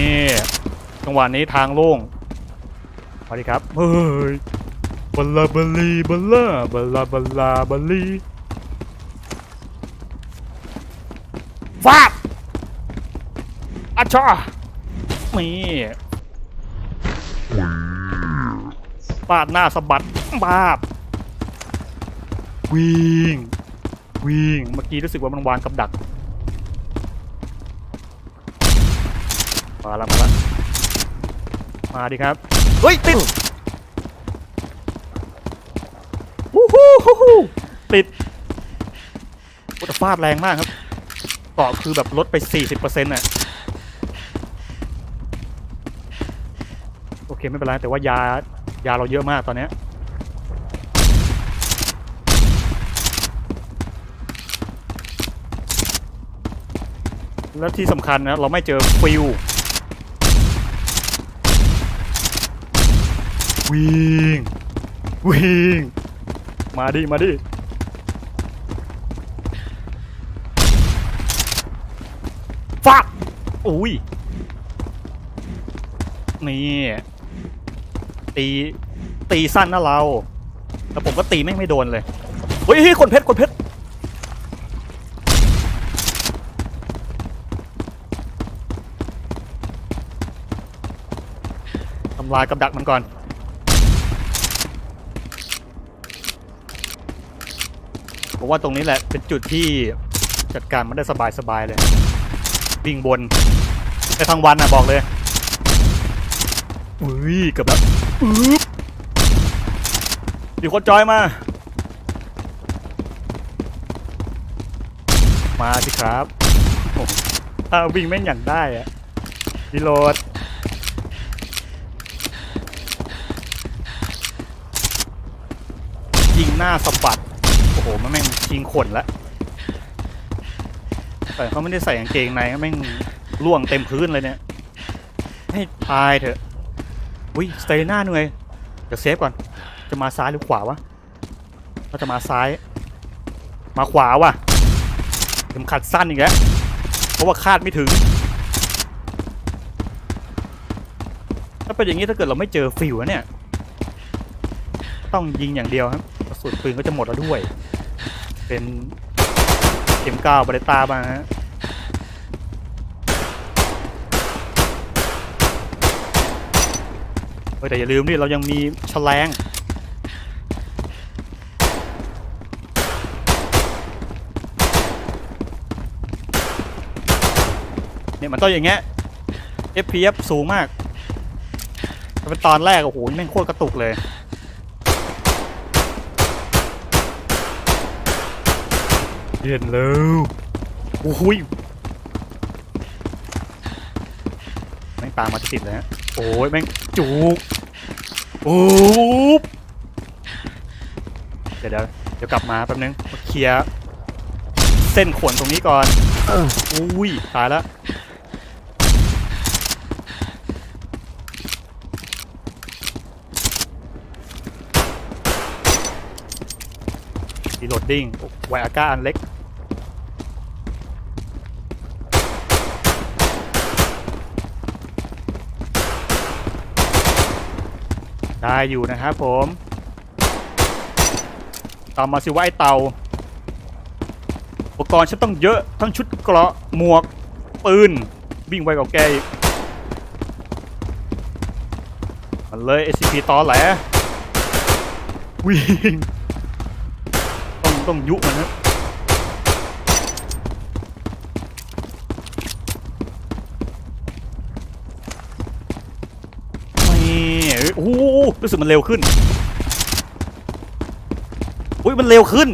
นี่จังหวะนี้ทางโล่งสวัสดีครับเฮ้ยบัลลาบัลลีบัลลาบัลลาบัลลาบัลลีฟาดอัชชานี่ฟาดหน้าสะบัดบาบวิ่งวิ่งเมื่อกี้รู้สึกว่ามันวางกับดัก มาแล้วมาแล้วมาดิครับ เฮ้ย ติดวู้ฮู้ฮู้ฮู้ติดโอ้แต่ฟาดแรงมากครับเกาะคือแบบลดไป 40%น่ะโอเค ไม่เป็นไร แต่ว่ายายาเราเยอะมากตอนเนี้ยแล้วที่สำคัญนะ เราไม่เจอฟิว วิ่ง วิ่ง มาดิ มาดิ ฟักอุ้ย นี่ ตี ตีสั้นนะเรา แต่ผมก็ตีไม่ไม่โดนเลย เฮ้ยเฮ้ยคนเพชร คนเพชร ทำลายกับดักมันก่อน ผมว่าตรงนี้แหละเป็นจุดที่จัดการมันได้สบายๆเลยวิ่งบนไปทางวันอะบอกเลยอุ้ยเกือบแล้วอึ๊บมีคนจอยมา มาสิครับถ้าวิ่งแม่งอย่างได้อะรีโหลดยิงหน้าสะบัด อ้โหมันแม่งชิงขนละแต่เขาไม่ได้ใส่กางเกงในแม่งล่วงเต็มพื้นเลยเนี่ยให้ทายเถอะอุ้ยสเตน่าเหนื่อยเดี๋ยวเซฟก่อน จะมาซ้ายหรือขวาวะก็จะมาซ้าย มาขวาว่ะเข็มขัดสั้นอีกแล้วเพราะว่าคาดไม่ถึง ถ้าเป็นอย่างนี้ถ้าเกิดเราไม่เจอฟิวเนี่ย ต้องยิงอย่างเดียวครับกระสุนปืนก็จะหมดแล้วด้วย เป็นเข็มก้าวบาเลต้าบ้างฮะเฮ้ยแต่อย่าลืมดิเรายังมีแฉลงเนี่ยมันต้องอย่างเงี้ย FPS สูงมากเป็นตอนแรกโอ้โหแม่งโคตรกระตุกเลย เย็นแล้วโอ้โหยแม่งตามมาติดเลยฮะโอ้ยแม่งจุกโอ้เดี๋ยวเดี๋ยวเดี๋ยวกลับมาแป๊บนึงมาเคลียร์เส้นขนตรงนี้ก่อนอุ้ยตายแล้วรีโหลดดิ้งไวอาก้าอันเล็ก ได้อยู่นะครับผมตามมาสิว่าไอเตาอุปกรณ์ฉันต้องเยอะทั้งชุดเกราะหมวก ปืน วิ่งไวกว่าแกอีกมันเลย SCP ตอแหลวิ่งต้องต้องยุมันนะนี่เอ้ยโอ้โห รู้สึกมันเร็วขึ้น อุ้ยมันเร็วขึ้น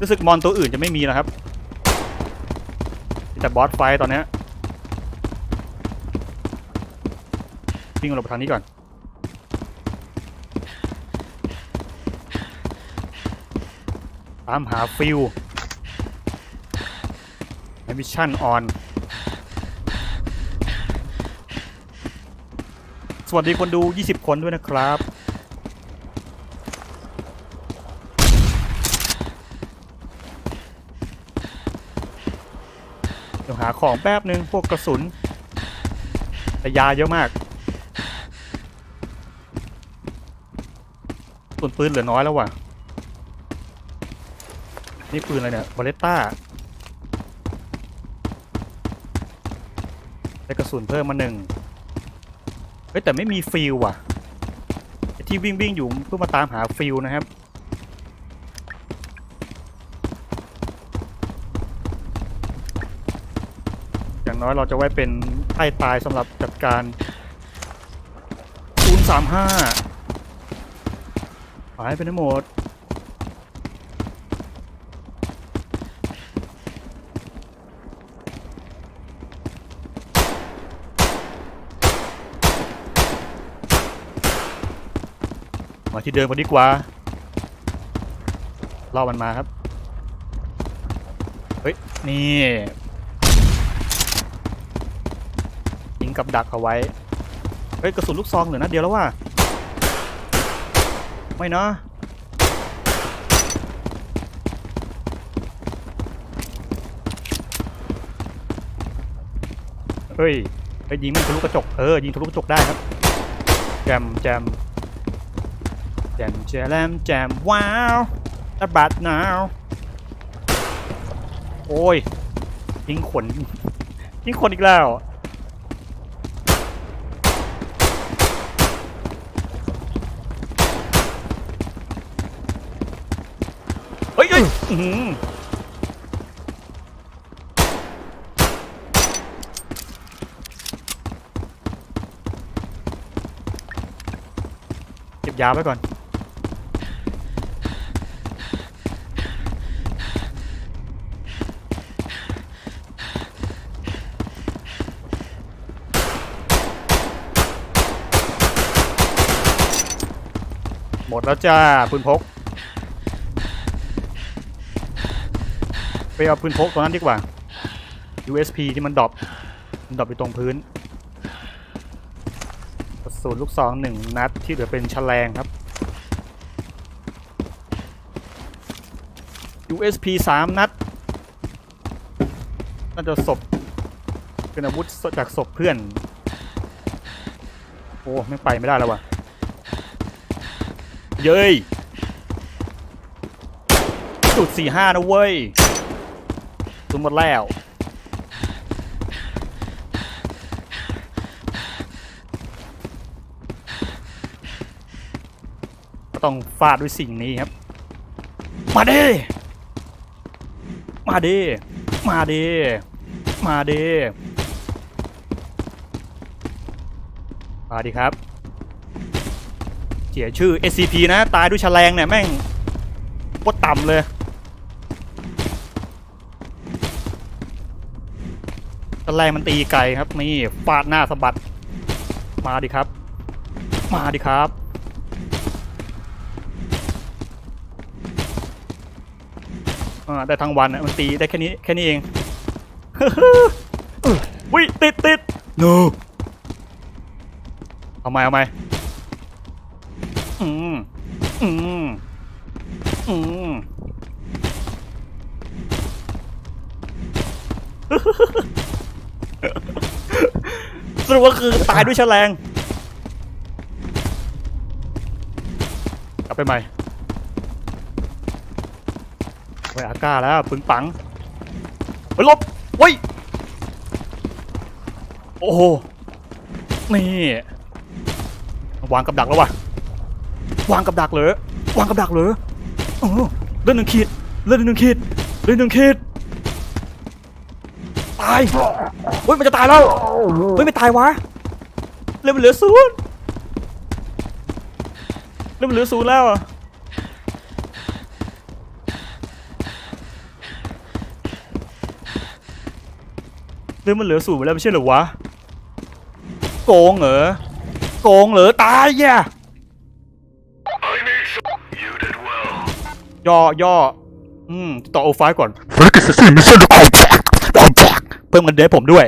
รู้สึกมอนตัวอื่นจะไม่มีแล้วครับ แต่บอสไฟตอนนี้วิ่งหลบทางนี้ก่อนตามหาฟิว มิชชั่นออน สวัสดีคนดู 20 คนด้วยนะครับ เดี๋ยวหาของแป๊บนึง พวกกระสุนแต่ยาเยอะมากส่วนปืนเหลือน้อยแล้วว่ะ นี่ปืนอะไรเนี่ยบาเลต้า ได้กระสุนเพิ่มมาหนึ่งเฮ้ยแต่ไม่มีฟิลว่ะที่วิ่งวิ่งอยู่เพื่อมาตามหาฟิลนะครับอย่างน้อยเราจะไว้เป็นไอ้ตายสำหรับจัดการ0 3 5หายไปทั้งหมด มาที่เดิมกันดีกว่าล่อมันมาครับ เฮ้ย นี่ยิงกับดักเอาไว้ เฮ้ย กระสุนลูกซองเหลือนัดเดียวแล้วว่ะไม่นะเฮ้ยไปยิงมันทะลุกระจก เออ ยิงทะลุกระจกได้ครับ แจมแจม แจมแจมแจมว้าวตะบัดนาวโอ้ยยิงขนยิงขนอีกแล้วเฮ้ยเฮ้ยหือเก็บยาไว้ก่อน หมดแล้วจ้าปืนพก ไปเอาปืนพกตรงนั้นดีกว่า USP ที่มันดรอปมันดรอปอยู่ตรงพื้นกระสุนลูกซองหนึ่งนัดที่เหลือเป็นแฉลงครับ USP สามนัด น่าจะศพเป็นอาวุธจากศพเพื่อน โอ้ไม่ไปไม่ได้แล้วว่ะ เย้ยจุดสี่ห้านะเว้ยตุนหมดแล้ว ก็ต้องฟาดด้วยสิ่งนี้ครับ มาเดิมาเดิมาเดิมาเดิมาดิครับ เสียชื่อ SCP นะ ตายด้วยแฉลงเนี่ยแม่งโคตรต่ำเลยแฉลงมันตีไกลครับนี่ฟาดหน้าสะบัด มาดิครับ มาดิครับอ่าได้ทั้งวันอะมันตีได้แค่นี้แค่นี้เองวิติดติด no เอาไหมเอาไหม อืมอืมอืมสรุปว่าคือตายด้วยแฉลงกลับไปใหม่ไว้อาก้าแล้วปึงปังไปลบเว้ยโอ้โหนี่วางกับดักแล้ววะ วางกับดักเลยวางกับดักเลยเออเล่นหนึ่งขีดเล่นหนึ่งขีดเล่นหนึ่งขีดตายเฮ้ยมันจะตายแล้วเฮ้ยไม่ตายวะเล่นมันเหลือศูนย์เล่นมันเหลือศูนย์แล้วอะเล่นมันเหลือศูนย์แล้วไม่ใช่เหรอวะ โกงเหรอ โกงเหรอ ตายแย่ ย่อย่ออืมติดต่อโอไฟก่อน Legacy Mission Compact. Compact. เพิ่มเงินเดือนให้ผมด้วย